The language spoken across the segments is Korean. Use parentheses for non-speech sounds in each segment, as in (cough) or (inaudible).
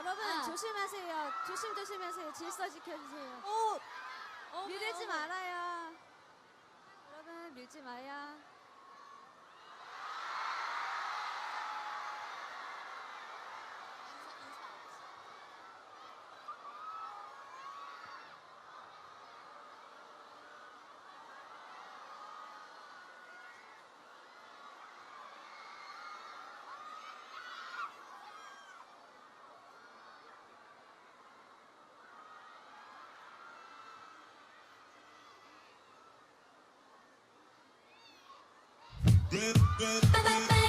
여러분 아. 조심하세요. 조심조심하세요. 질서 지켜주세요. 오! 밀지 말아요. 여러분 밀지 마요. Bip, bip, bip, bip.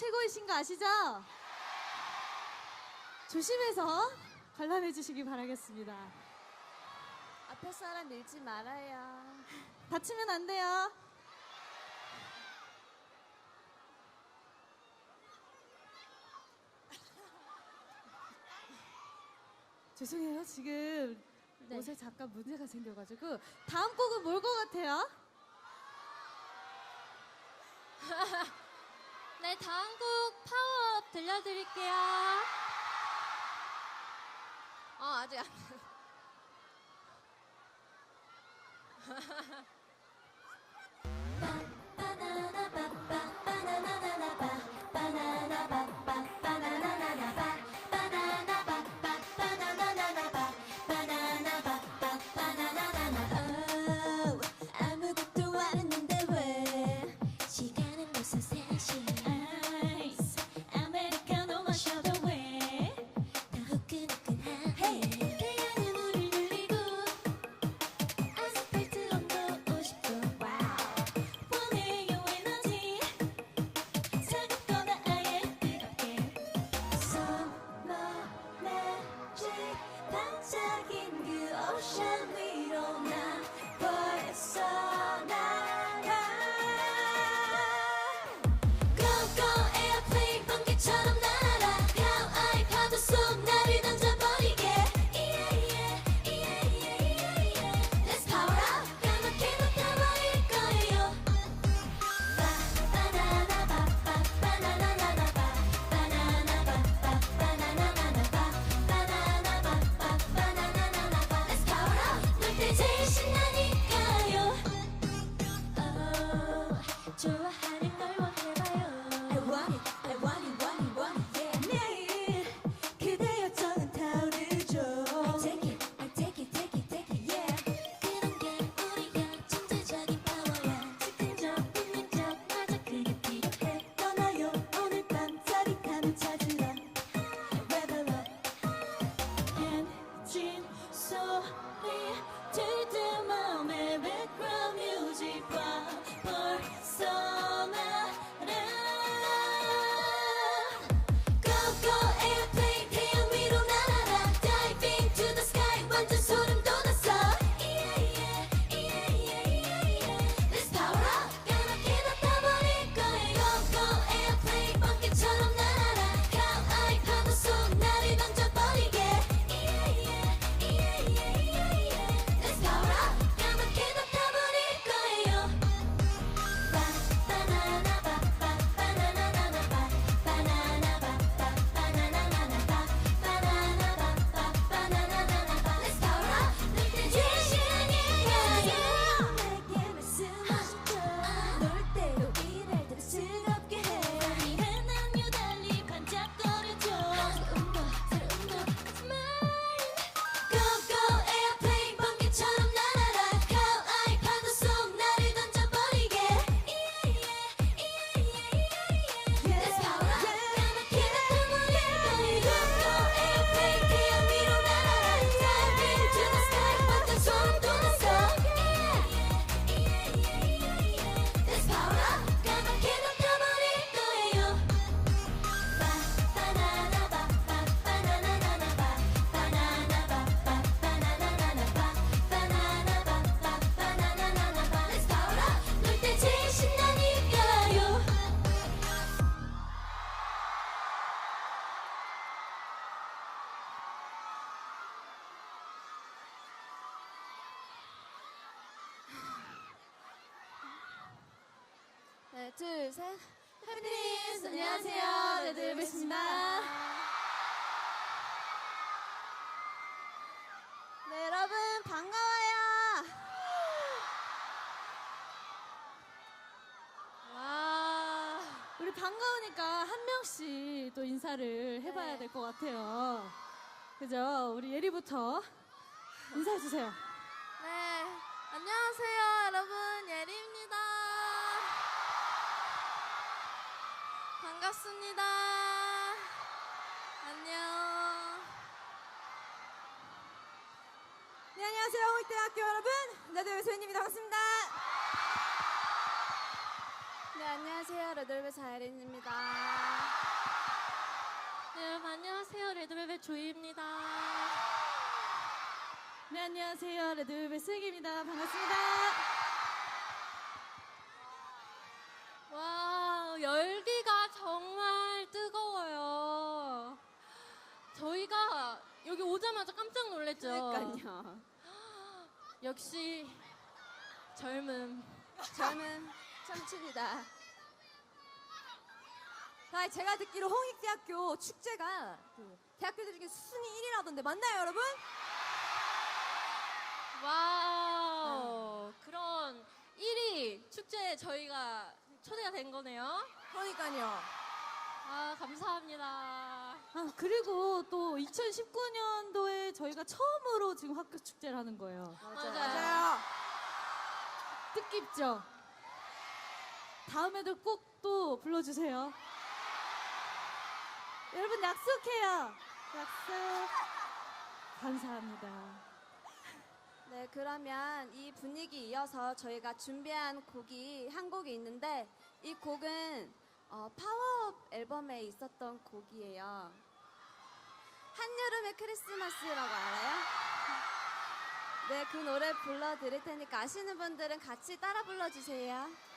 최고이신 거 아시죠? 조심해서 관람해 주시기 바라겠습니다. 앞에 사람 밀지 말아요. 다치면 안 돼요. (laughs) 죄송해요. 지금 네. 옷에 잠깐 문제가 생겨가지고 다음 곡은 뭘 것 같아요? (laughs) 네, 다음 곡 파워업 들려드릴게요. 어, 아직 안. (laughs) 우리 반가우니까 한 명씩 또 인사를 해봐야 네. 될것 같아요. 그죠? 우리 예리부터 인사해주세요. 네, 안녕하세요, 여러분. 예리입니다. 반갑습니다. 안녕. 네 안녕하세요. 홍익대학교 여러분. 레드벨벳 소연입니다. 반갑습니다 네, 안녕하세요, 레드벨벳 사이린입니다. 네, 여러분 안녕하세요. 레드벨벳 조이입니다. 네 안녕하세요 레드벨벳 슬기입니다 반갑습니다 와, 열기가 정말 뜨거워요. 저희가 여기 오자마자 깜짝 놀랐죠. 그러니까요. (gasps) 역시 젊음. 저는 청춘이다. 아, 제가 듣기로 홍익대학교 축제가 그 대학교들 중에 순위 1위라던데 맞나요 여러분? 와우. 그런 1위 축제에 저희가 초대가 된 거네요. 그러니까요 아, 감사합니다. 아 그리고 또 2019년도에 저희가 처음으로 지금 학교 축제를 하는 거예요 맞아요. 뜻깊죠? 다음에도 꼭 또 불러주세요. 여러분 약속해요. 약속. 감사합니다. 네, 그러면 이 분위기 이어서 저희가 준비한 곡이 한 곡이 있는데 이 곡은 어, 파워업 앨범에 있었던 곡이에요. 한여름의 크리스마스라고 알아요? 네, 그 노래 불러드릴 테니까 아시는 분들은 같이 따라 불러주세요.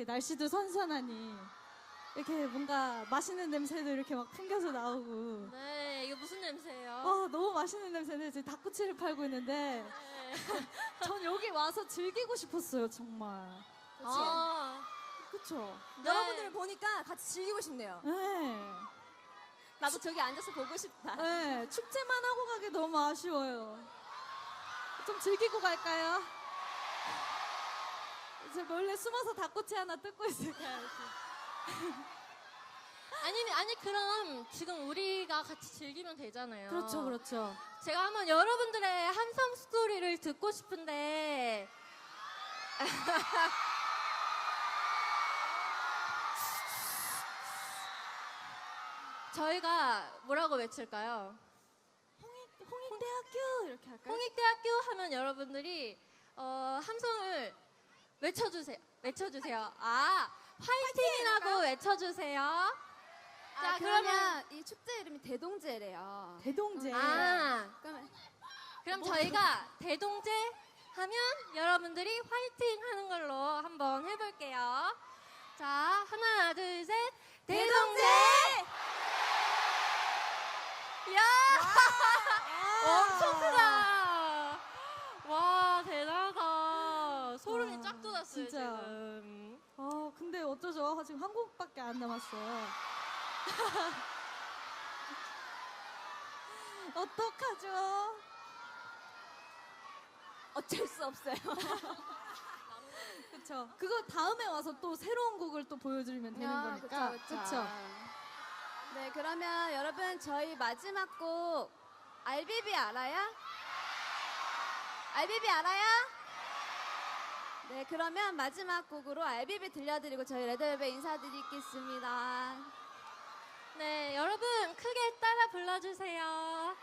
이렇게 날씨도 선선하니 이렇게 뭔가 맛있는 냄새도 이렇게 막 풍겨서 나오고. 네, 이거 무슨 냄새예요? 아 너무 맛있는 냄새네. 지금 닭꼬치를 팔고 있는데 네. (laughs) 전 여기 와서 즐기고 싶었어요 정말. 아, 그쵸? 네. 여러분들을 보니까 같이 즐기고 싶네요. 네. 나도 저기 앉아서 보고 싶다. 네, 축제만 하고 가기 너무 아쉬워요. 좀 즐기고 갈까요? 이제 몰래 숨어서 닭꼬치 하나 뜯고 있을까요? (laughs) 아니, 아니, 그럼 지금 우리가 같이 즐기면 되잖아요. 그렇죠, 그렇죠. 제가 한번 여러분들의 함성 스토리를 듣고 싶은데. (laughs) 저희가 뭐라고 외칠까요? 홍익대학교 이렇게 할까요? 홍익대학교 하면 여러분들이 어, 함성을 외쳐주세요. 외쳐주세요. 아, 화이팅이라고 외쳐주세요. 자, 자, 그러면 이 축제 이름이 대동제래요. 대동제. 아, 그러면 그럼 저희가 대동제 하면 여러분들이 화이팅 하는 걸로 한번 해볼게요. 자, 하나, 둘, 셋. 대동제! 야! 엄청 크다! 와, 대단하다. 소름이 와, 쫙 돋았어요, 진짜. 지금. 아, 근데 어쩌죠? 지금 한 곡밖에 안 남았어요. (laughs) 어떡하죠? 어쩔 수 없어요. (laughs) 그쵸. 그거 다음에 와서 또 새로운 곡을 또 보여드리면 되는 아, 거니까. 그쵸, 그쵸. 그쵸? 네, 그러면 여러분 저희 마지막 곡 RBB 알아요? RBB 알아요? 네, 그러면 마지막 곡으로 RBB 들려드리고 저희 레드벨벳 인사드리겠습니다. 네, 여러분, 크게 따라 불러주세요.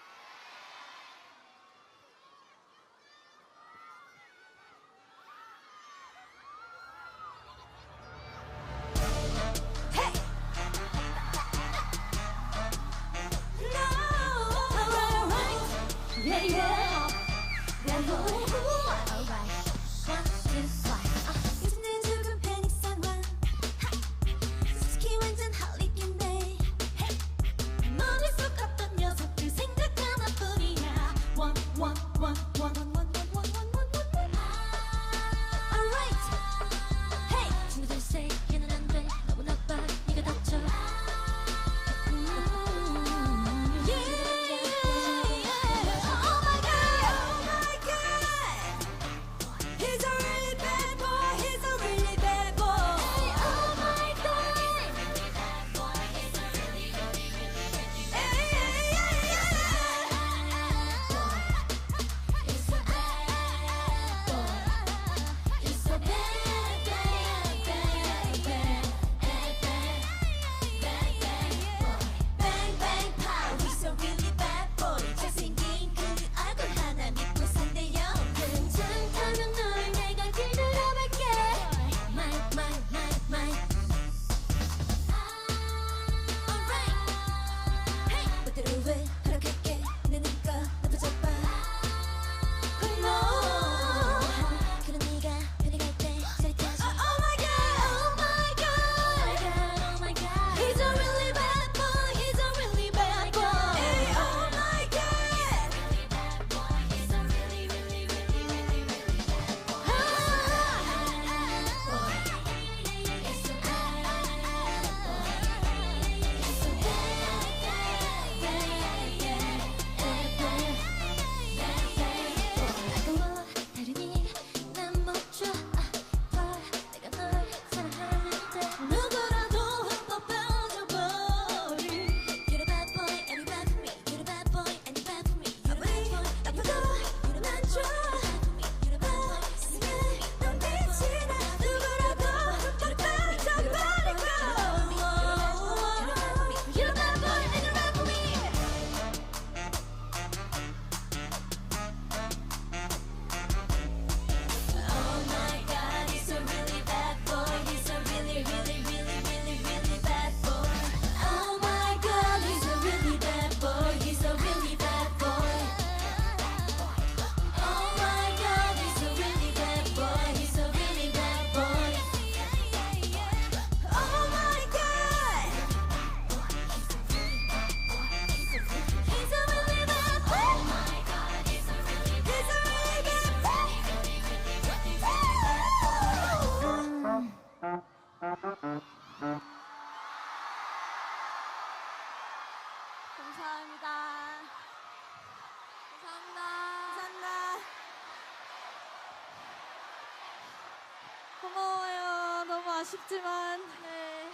아쉽지만 네.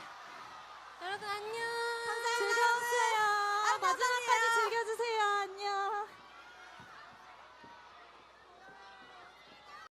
여러분 안녕. 즐거웠어요. 마지막까지